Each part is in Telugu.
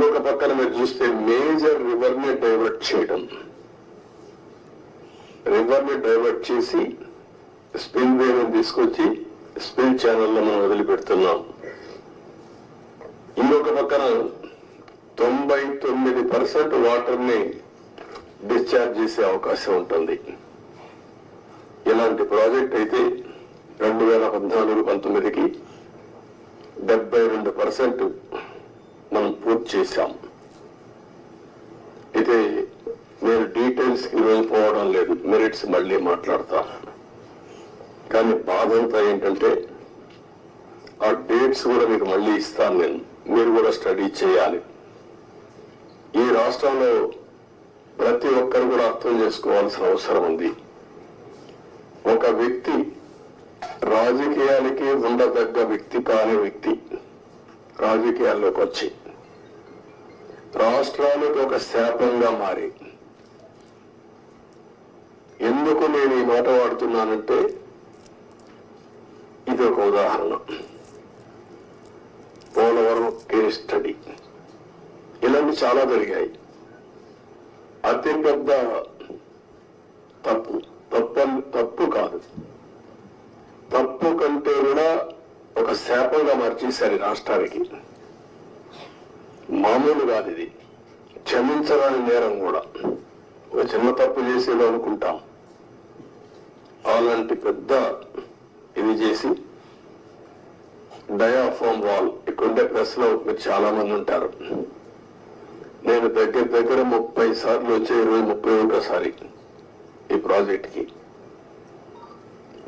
ఇంకొక పక్కన మీరు చూస్తే మేజర్ రివర్ని డైవర్ట్ చేయడం. రివర్ని డైవర్ట్ చేసి స్పిన్ వేని తీసుకొచ్చి స్పిన్ ఛానల్లో మనం వదిలిపెడుతున్నాం. ఇంకొక పక్కన తొంభై తొమ్మిది పర్సెంట్ వాటర్ని డిశ్చార్జ్ చేసే అవకాశం ఉంటుంది. ఇలాంటి ప్రాజెక్ట్ అయితే రెండు వేల పద్నాలుగు పంతొమ్మిదికి డెబ్బై రెండు పర్సెంట్ పూర్తి చేశాం. అయితే నేను డీటెయిల్స్కి వెళ్ళిపోవడం లేదు. మెరిట్స్ మళ్ళీ మాట్లాడతా కానీ బాధ అంతా ఏంటంటే ఆ డేట్స్ కూడా మీకు మళ్ళీ ఇస్తాను నేను. మీరు కూడా స్టడీ చేయాలి. ఈ రాష్ట్రంలో ప్రతి ఒక్కరు కూడా అర్థం చేసుకోవాల్సిన అవసరం ఉంది. ఒక వ్యక్తి రాజకీయాలకి ఉండదగ్గ వ్యక్తి కాని వ్యక్తి రాజకీయాల్లోకి వచ్చి రాష్ట్రానికి ఒక శాపంగా మారి. ఎందుకు నేను ఈ మాట వాడుతున్నానంటే ఇది ఒక ఉదాహరణ. Polavaram case study. ఇలాంటి చాలా జరిగాయి. అతి పెద్ద తప్పు. తప్పు తప్పు కాదు. తప్పు కంటే కూడా ఒక శాపంగా మార్చేశారు రాష్ట్రానికి. మామూలు కాదు ఇది. క్షమించరాని నేరం కూడా. ఒక చిన్న తప్పు చేసేదో అనుకుంటాం. అలాంటి పెద్ద ఇది చేసి డయాఫామ్ వాల్. ఇక్కడుండే ప్రెస్లో మీరు చాలా మంది ఉంటారు. నేను దగ్గర దగ్గర ముప్పై సార్లు వచ్చే ఇరవై ముప్పై ఒకసారి ఈ ప్రాజెక్ట్కి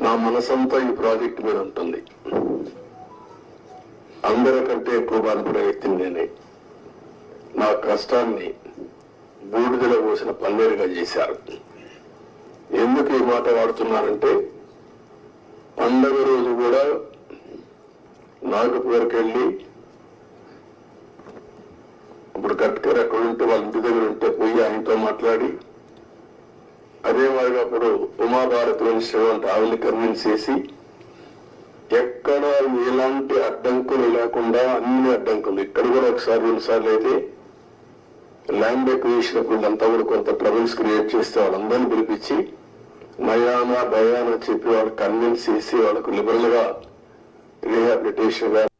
నా మనసంతా ఈ ప్రాజెక్ట్ మీద ఉంటుంది. అందరికంటే ఎక్కువ బాధపడే వ్యక్తిని నేనే. నా కష్టాన్ని బూడిదలో పోసిన పన్నీరుగా చేశారు. ఎందుకు ఈ మాట వాడుతున్నానంటే పండగ రోజు కూడా నాగపూర్కి వెళ్ళి ఇప్పుడు గట్కర్ ఎక్కడ ఉంటే వాళ్ళ ఇంటి దగ్గర ఉంటే పోయి ఆయనతో మాట్లాడి అదే మాదిరిగా అప్పుడు ఉమాభారత్ మినిస్టర్ ఆవిని కన్విన్స్ చేసి ఎక్కడ ఎలాంటి అడ్డంకులు లేకుండా అన్ని అడ్డంకులు ఇక్కడ కూడా ఒకసారి రెండుసార్లు అయితే ల్యాండ్ ఎక్విజిషన్ అప్పుడు వీళ్ళంతా కూడా కొంత ట్రబుల్స్ క్రియేట్ చేస్తే వాళ్ళందరినీ పిలిపించి నయానా భయానా చెప్పి వాళ్ళు కన్విన్స్ చేసి వాళ్ళకు లిబరల్గా రీహాబిలిటేషన్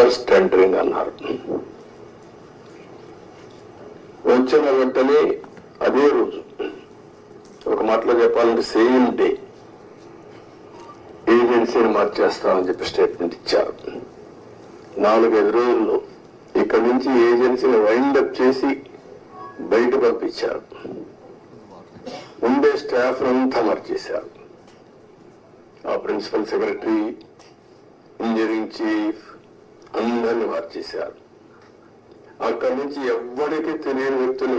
రివర్స్ టెండరింగ్ అన్నారు. వచ్చిన వెంటనే అదే రోజు ఒక మాటలో చెప్పాలంటే సేమ్ డే ఏజెన్సీని మార్చేస్తామని చెప్పి స్టేట్మెంట్ ఇచ్చారు. నాలుగైదు రోజుల్లో ఇక్కడి నుంచి ఏజెన్సీని వైండప్ చేసి బయట పంపించారు. ఉండే స్టాఫ్ అంతా మార్చేశారు. ఆ ప్రిన్సిపల్ సెక్రటరీ అందరిని మార్చేశారు అక్కడి నుంచి ఎవ్వరికి తెలియని వ్యక్తులు